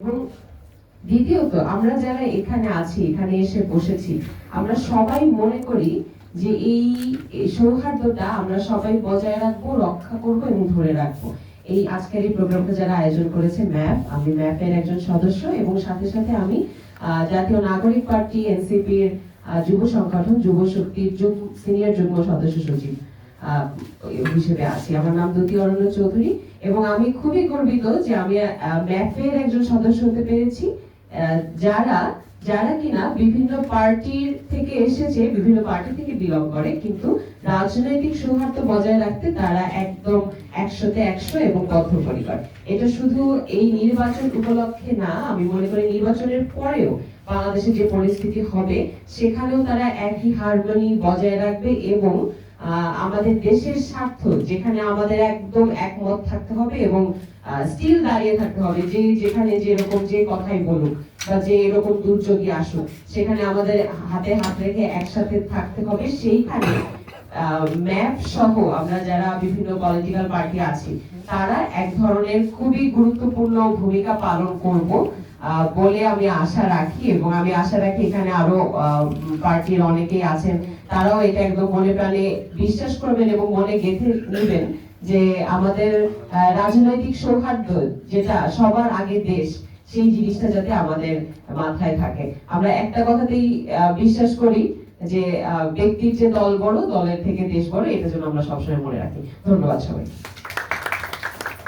এবং দ্বিতীয়ত, আমরা যারা এখানে আছি, এখানে এসে বসেছি, আমরা সবাই মনে করি যে এই সৌহার্দ্যটা আমরা সবাই বজায় রাখব, রক্ষা করব এবং ধরে রাখব। এই আজকের এই প্রোগ্রামটা যারা আয়োজন করেছে, ম্যাপ, আমি ম্যাপের একজন সদস্য এবং সাথে সাথে আমি জাতীয় নাগরিক পার্টি, এনসিপির যুব সংগঠন, যুব শক্তির সিনিয়র যুগ্ম সদস্য সচিব। হিসেবে আছি। আমার নাম দুতি অরণ্য চৌধুরী এবং আমি খুবই গর্বিত যে আমি আহ, ম্যাপের একজন সদস্য হতে পেরেছি। যারা যারা কিনা বিভিন্ন পার্টির থেকে এসেছে বিভিন্ন পার্টি থেকে বিলং করে কিন্তু রাজনৈতিক সৌহার্দ্য বজায় রাখতে তারা একদম একশোতে একশো এবং বদ্ধপরিকর। এটা শুধু এই নির্বাচন উপলক্ষে না আমি মনে করি নির্বাচনের পরেও বাংলাদেশে যে পরিস্থিতি হবে সেখানেও তারা একই হারমোনি বজায় রাখবে এবং আমাদের দেশের স্বার্থ, যেখানে আমাদের একদম একমত থাকতে হবে এবং স্টিল দাঁড়িয়ে থাকতে হবে, যে যেখানে যেরকম যে কথাই বলুক বা যে এরকম দুর্যোগী আসুক, সেখানে আমাদের হাতে হাত রেখে একসাথে থাকতে হবে। সেইখানে ম্যাপ সহ আমরা যারা বিভিন্ন পলিটিক্যাল পার্টি আছি, তারা এক ধরনের খুবই গুরুত্বপূর্ণ ভূমিকা পালন করব। বলে আমি আশা রাখি এবং আমি আশা রাখি এখানে আরও পার্টির অনেকেই আছেন। তারাও এটা একদম মনে প্রাণে বিশ্বাস করবেন এবং মনে গেঁথে নেবেন যে আমাদের রাজনৈতিক সৌহার্দ্য যেটা সবার আগে দেশ, সেই জিনিসটা যাতে আমাদের মাথায় থাকে। আমরা একটা কথাতেই বিশ্বাস করি যে ব্যক্তির যে দল বড়, দলের থেকে দেশ বড়, এটা যেন আমরা সবসময় মনে রাখি। ধন্যবাদ সবাই